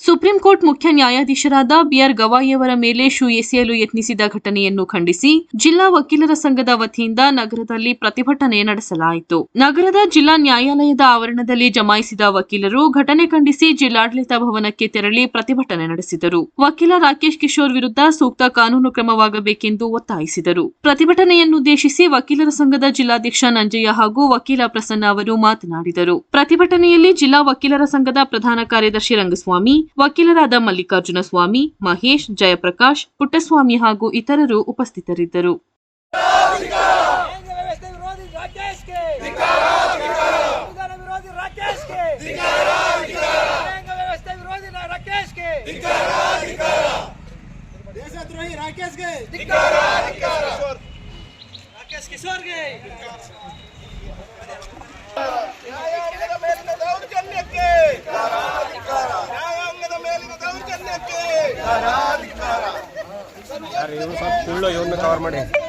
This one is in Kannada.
ಸುಪ್ರೀಂ ಕೋರ್ಟ್ ಮುಖ್ಯ ನ್ಯಾಯಾಧೀಶರಾದ ಬಿಆರ್ ಗವಾಯಿಯವರ ಮೇಲೆ ಶೂ ಎಸೆಯಲು ಯತ್ನಿಸಿದ ಘಟನೆಯನ್ನು ಖಂಡಿಸಿ ಜಿಲ್ಲಾ ವಕೀಲರ ಸಂಘದ ವತಿಯಿಂದ ನಗರದಲ್ಲಿ ಪ್ರತಿಭಟನೆ ನಡೆಸಲಾಯಿತು. ನಗರದ ಜಿಲ್ಲಾ ನ್ಯಾಯಾಲಯದ ಆವರಣದಲ್ಲಿ ಜಮಾಯಿಸಿದ ವಕೀಲರು ಘಟನೆ ಖಂಡಿಸಿ ಜಿಲ್ಲಾಡಳಿತ ಭವನಕ್ಕೆ ತೆರಳಿ ಪ್ರತಿಭಟನೆ ನಡೆಸಿದರು. ವಕೀಲ ರಾಕೇಶ್ ಕಿಶೋರ್ ವಿರುದ್ಧ ಸೂಕ್ತ ಕಾನೂನು ಕ್ರಮವಾಗಬೇಕೆಂದು ಒತ್ತಾಯಿಸಿದರು. ಪ್ರತಿಭಟನೆಯನ್ನುದ್ದೇಶಿಸಿ ವಕೀಲರ ಸಂಘದ ಜಿಲ್ಲಾಧ್ಯಕ್ಷ ನಂಜಯ್ಯ ಹಾಗೂ ವಕೀಲ ಪ್ರಸನ್ನ ಅವರು ಮಾತನಾಡಿದರು. ಪ್ರತಿಭಟನೆಯಲ್ಲಿ ಜಿಲ್ಲಾ ವಕೀಲರ ಸಂಘದ ಪ್ರಧಾನ ಕಾರ್ಯದರ್ಶಿ ರಂಗಸ್ವಾಮಿ ವಕೀಲರಾದ ಮಲ್ಲಿಕಾರ್ಜುನ ಸ್ವಾಮಿ ಮಹೇಶ್ ಜಯಪ್ರಕಾಶ್ ಪುಟ್ಟಸ್ವಾಮಿ ಹಾಗೂ ಇತರರು ಉಪಸ್ಥಿತರಿದ್ದರು. ರಾಕೇಶ್ ವ್ಯವಸ್ಥೆ ದೌರ್ಜನ್ಯಕ್ಕೆ ಇವ್ರು ಸ್ವಲ್ಪ ಸುಳ್ಳು ಇವ್ರನ್ನ ಕವರ್ ಮಾಡಿ.